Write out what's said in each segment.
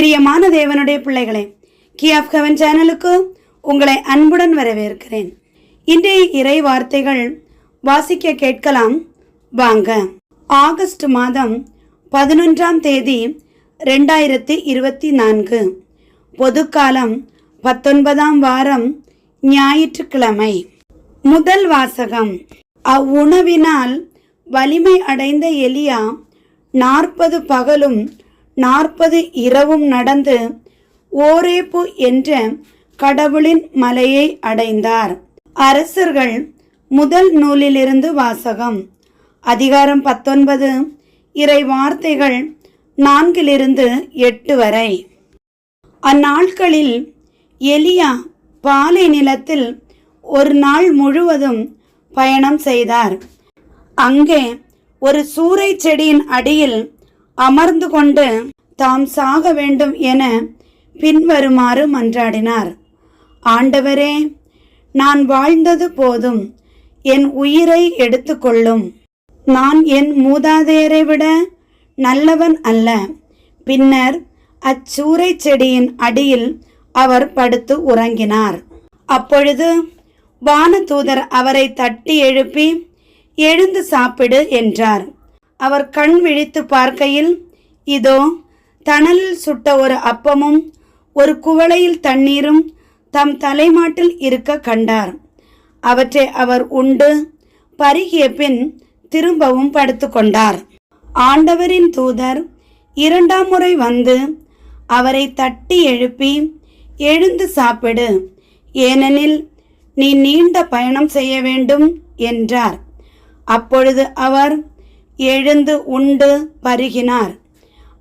பிரியமான தேவனுடைய பிள்ளைகளே கி ஆஃப் ஹெவன் சேனலுக்கு உங்களை அன்புடன் வரவேற்கிறேன். இன்றைய இறை வார்த்தைகள் வாசிக்க கேட்கலாம். வாங்க. ஆகஸ்ட் மாதம் பதினொன்றாம் தேதி ரெண்டாயிரத்தி இருபத்தி நான்கு. பொதுக்காலம் பத்தொன்பதாம் வாரம் ஞாயிற்றுக்கிழமை. முதல் வாசகம். அவ்வுணவினால் வலிமை அடைந்த எலியா நாற்பது பகலும் நாற்பது இரவும் நடந்து ஓரேப்பு என்ற கடவுளின் மலையை அடைந்தார். அரசர்கள் முதல் நூலிலிருந்து வாசகம். அதிகாரம் பத்தொன்பது. இறை வார்த்தைகள் நான்கிலிருந்து எட்டு வரை. அந்நாட்களில் எலியா பாலை நிலத்தில் ஒரு நாள் முழுவதும் பயணம் செய்தார். அங்கே ஒரு சூறை செடியின் அடியில் அமர்ந்து கொண்டு தாம் சாக வேண்டும் என பின்வருமாறு மன்றாடினார். ஆண்டவரே நான் வாழ்ந்தது போதும். என் உயிரை எடுத்துக்கொள்ளும் நான் என் மூதாதையரை விட நல்லவன் அல்ல. பின்னர் அச்சூரை செடியின் அடியில் அவர் படுத்து உறங்கினார். அப்பொழுது வானதூதர் அவரை தட்டி எழுப்பி எழுந்து சாப்பிடு என்றார். அவர் கண் விழித்து பார்க்கையில் இதோ தணலில் சுட்ட ஒரு அப்பமும் ஒரு குவளையில் தண்ணீரும் தம் தலைமாட்டில் இருக்க கண்டார். அவற்றை அவர் உண்டு பருகிய பின் திரும்பவும் படுத்துக்கொண்டார் ஆண்டவரின் தூதர் இரண்டாம் முறை வந்து அவரை தட்டி எழுப்பி எழுந்து சாப்பிடு ஏனெனில் நீ நீண்ட பயணம் செய்ய வேண்டும் என்றார். அப்பொழுது அவர் எழுந்து உண்டு பருகினார்.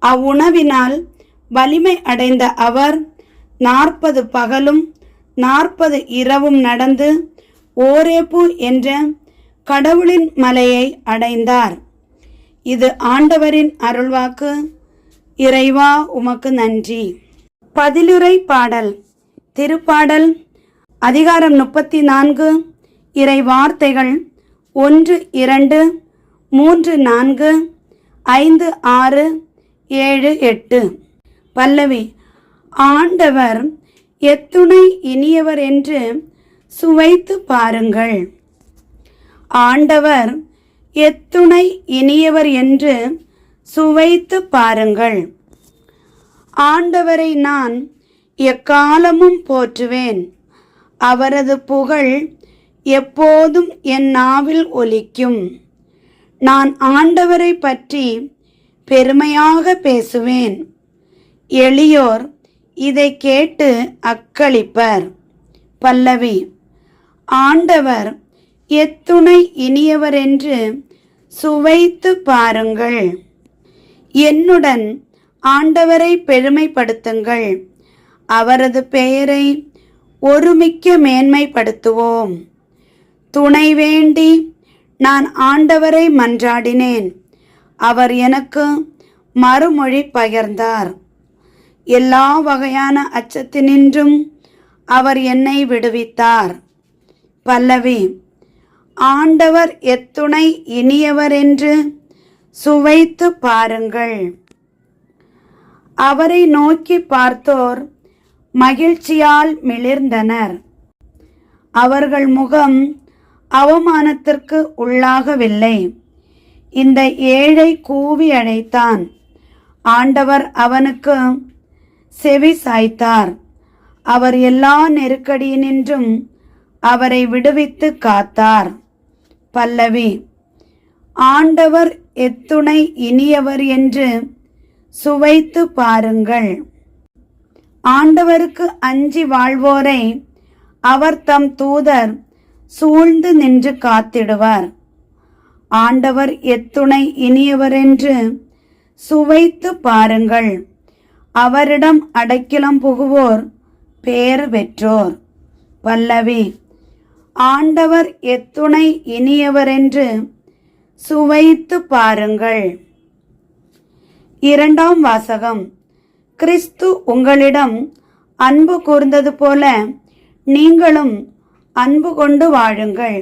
அவ்வுணவினால் வலிமை அடைந்த அவர் நாற்பது பகலும் நாற்பது இரவும் நடந்து ஓரேப்பு என்ற கடவுளின் மலையை அடைந்தார். இது ஆண்டவரின் அருள்வாக்கு. இறைவா உமக்கு நன்றி. பதிலுரை பாடல். திருப்பாடல். அதிகாரம் முப்பத்தி நான்கு. இறை வார்த்தைகள். ஒன்று இரண்டு. மூன்று நான்கு ஐந்து ஆறு ஏழு எட்டு. பல்லவி ஆண்டவர் எத்துணை இனியவர் என்று சுவைத்து பாருங்கள். ஆண்டவர் எத்துணை இனியவர் என்று சுவைத்து பாருங்கள். ஆண்டவரை நான் எக்காலமும் போற்றுவேன். அவரது புகழ் எப்போதும் என் நாவில் ஒலிக்கும். நான் ஆண்டவரை பற்றி பெருமையாக பேசுவேன். எளியோர் இதை கேட்டு அக்களிப்பர். பல்லவி ஆண்டவர் எத்துணை இனியவர் என்று சுவைத்து பாருங்கள். என்னுடன் ஆண்டவரை பெருமைப்படுத்துங்கள். அவரது பெயரை ஒருமிக்க மேன்மைப்படுத்துவோம். துணை வேண்டி நான் ஆண்டவரை மன்றாடினேன். அவர் எனக்கு மறுமொழி பகிர்ந்தார். எல்லா வகையான அச்சத்தினின்றும் அவர் என்னை விடுவித்தார். பல்லவி ஆண்டவர் எத்துணை இனியவர் என்று சுவைத்து பாருங்கள். அவரை நோக்கி பார்த்தோர் மகிழ்ச்சியால் மிளிர்ந்தனர். அவர்கள் முகம் அவமானத்திற்கு உள்ளாகவில்லை. இந்த ஏழை கூவி அழைத்தான் ஆண்டவர் அவனுக்கு செவி சாய்த்தார். அவர் எல்லா நெருக்கடியினின்றும் அவரை விடுவித்து காத்தார். பல்லவி ஆண்டவர் எத்துணை இனியவர் என்று சுவைத்து பாருங்கள். ஆண்டவருக்கு அஞ்சி வாழ்வோரை அவர் தம் தூதர் சூழ்ந்து நின்று காத்திடுவார். ஆண்டவர் எத்துணை இனியவர் என்று சுவைத்து பாருங்கள். அவரிடம் அடைக்கலம் புகுவோர் பேறு பெற்றோர். பல்லவி ஆண்டவர் எத்துணை இனியவர் என்று சுவைத்து பாருங்கள். இரண்டாம் வாசகம் கிறிஸ்து உங்களிடம் அன்பு கூர்ந்தது போல நீங்களும் அன்பு கொண்டு வாழுங்கள்.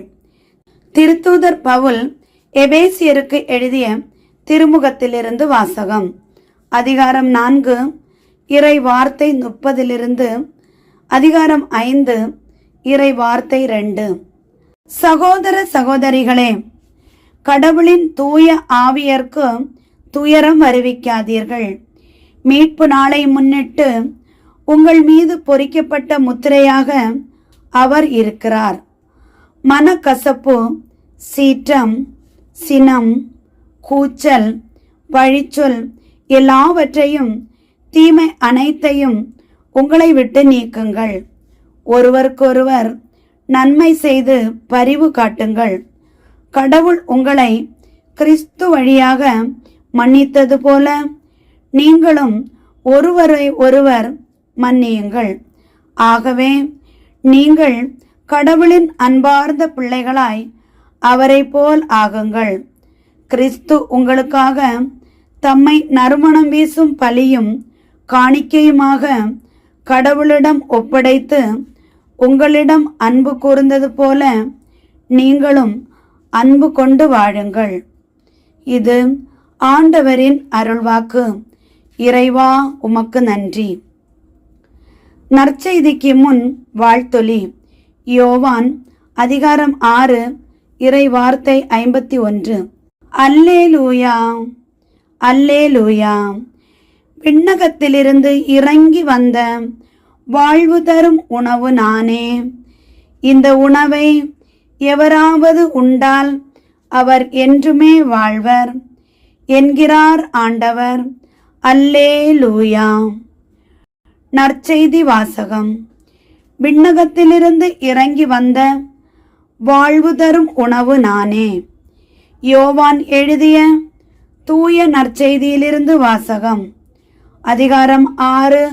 திருத்தூதர் பவுல் எபேசியருக்கு எழுதிய திருமுகத்திலிருந்து வாசகம். அதிகாரம் நான்கு இறை வார்த்தை முப்பதிலிருந்து அதிகாரம் ஐந்து இறை வார்த்தை ரெண்டு. சகோதர சகோதரிகளே கடவுளின் தூய ஆவியர்க்கு துயரம் அறிவிக்காதீர்கள். மீட்பு நாளை முன்னிட்டு உங்கள் மீது பொறிக்கப்பட்ட முத்திரையாக அவர் இருக்கிறார். மனக்கசப்பு சீற்றம் சினம் கூச்சல் வழிச்சொல் எல்லாவற்றையும் தீமை அனைத்தையும் உங்களை விட்டு நீக்குங்கள். ஒருவருக்கொருவர் நன்மை செய்து பரிவு காட்டுங்கள். கடவுள் உங்களை கிறிஸ்து வழியாக மன்னித்தது போல நீங்களும் ஒருவரை ஒருவர் மன்னியுங்கள். ஆகவே நீங்கள் கடவுளின் அன்பார்ந்த பிள்ளைகளாய் அவரை போல் ஆகுங்கள். கிறிஸ்து உங்களுக்காக தம்மை நறுமணம் வீசும் பலியும் காணிக்கையுமாக கடவுளிடம் ஒப்படைத்து உங்களிடம் அன்பு கூர்ந்தது போல நீங்களும் அன்பு கொண்டு வாழுங்கள். இது ஆண்டவரின் அருள்வாக்கு. இறைவா உமக்கு நன்றி. நற்செய்திக்கு முன் வாழ்த்தொலி. யோவான் அதிகாரம் ஆறு இறை வார்த்தை ஐம்பத்தி ஒன்று. அல்லே லூயா அல்லே லூயா விண்ணகத்திலிருந்து இறங்கி வந்த வாழ்வு தரும் உணவு நானே. இந்த உணவை எவராவது உண்டால் அவர் என்றுமே வாழ்வர். என்கிறார் ஆண்டவர். அல்லே லூயா நற்செய்தி வாசகம். விண்ணகத்திலிருந்து இறங்கி வந்த வாழ்வு தரும் உணவு நானே யோவான் எழுதிய தூய நற்செய்தியிலிருந்து வாசகம். அதிகாரம் ஆறு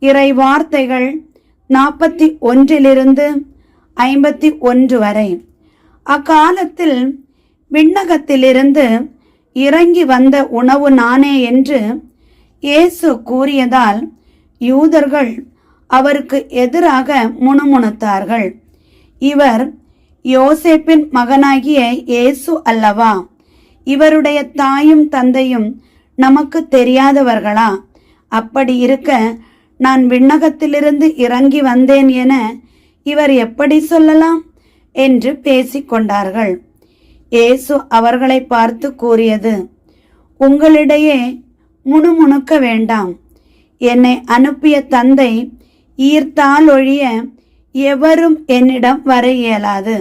இறை வார்த்தைகள் நாற்பத்தி ஒன்றிலிருந்து ஐம்பத்தி ஒன்று வரை. அக்காலத்தில் விண்ணகத்திலிருந்து இறங்கி வந்த உணவு நானே என்று இயேசு கூறியதால் யூதர்கள் அவருக்கு எதிராக முணுமுணுத்தார்கள். இவர் யோசேப்பின் மகனாகிய இயேசு அல்லவா? இவருடைய தாயும் தந்தையும் நமக்கு தெரியாதவர்களா? அப்படி இருக்க நான் விண்ணகத்திலிருந்து இறங்கி வந்தேன் என இவர் எப்படி சொல்லலாம்? என்று பேசிக்கொண்டார்கள். இயேசு அவர்களை பார்த்து கூறியது உங்களிடையே முணுமுணுக்க வேண்டாம். என்னை அனுப்பிய தந்தை ஈர்த்தால் ஒழிய எவரும் என்னிடம் வர இயலாது.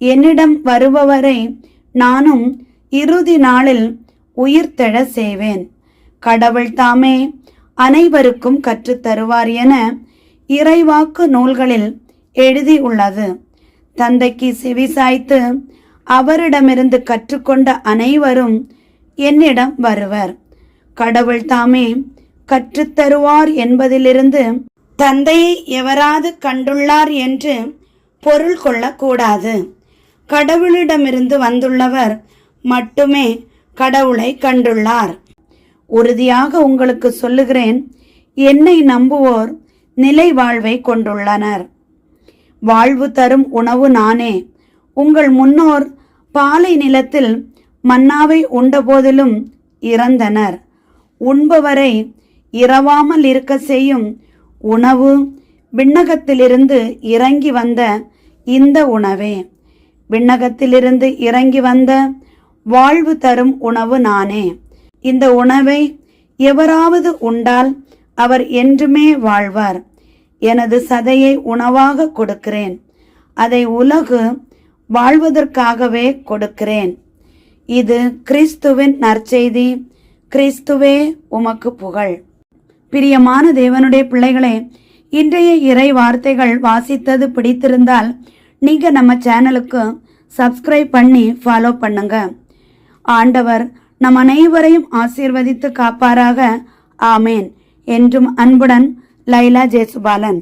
என்னிடம் வருபவரை நானும் இறுதி நாளில் உயிர்த்தெழ செய்வேன். கடவுள் தாமே அனைவருக்கும் கற்றுத்தருவார் என இறைவாக்கு நூல்களில் எழுதியுள்ளது தந்தைக்கு செவிசாய்த்து அவரிடமிருந்து கற்றுக்கொண்ட அனைவரும் என்னிடம் வருவர். கடவுள் தாமே கற்றுத்தருவார் என்பதிலிருந்து தந்தையை எவராது கண்டுள்ளார் என்று பொருள் கொள்ளக்கூடாது. கடவுளிடமிருந்து வந்துள்ளவர் மட்டுமே கடவுளை கண்டுள்ளார். உறுதியாக உங்களுக்கு சொல்லுகிறேன் என்னை நம்புவோர் நிலை வாழ்வை கொண்டுள்ளனர். வாழ்வு தரும் உணவு நானே. உங்கள் முன்னோர் பாலை நிலத்தில் மன்னாவை உண்டபோதிலும் இறந்தனர். உண்பவரை இரவாமல் இருக்க செய்யும் உணவு விண்ணகத்திலிருந்து இறங்கி வந்த இந்த உணவே. விண்ணகத்திலிருந்து இறங்கி வந்த வாழ்வு தரும் உணவு நானே. இந்த உணவை எவராவது உண்டால் அவர் என்றுமே வாழ்வார். எனது சதையை உணவாக கொடுக்கிறேன். அதை உலகு வாழ்வதற்காகவே கொடுக்கிறேன். இது கிறிஸ்துவின் நற்செய்தி. கிறிஸ்துவே உமக்கு புகழ். பிரியமான தேவனுடைய பிள்ளைகளே இன்றைய இறை வார்த்தைகள் வாசித்தது பிடித்திருந்தால் நீங்க நம்ம சேனலுக்கு சப்ஸ்கிரைப் பண்ணி ஃபாலோ பண்ணுங்க. ஆண்டவர் நம் அனைவரையும் ஆசீர்வதித்து காப்பாராக. ஆமேன். என்றும் அன்புடன் லைலா ஜெயசுபாலன்.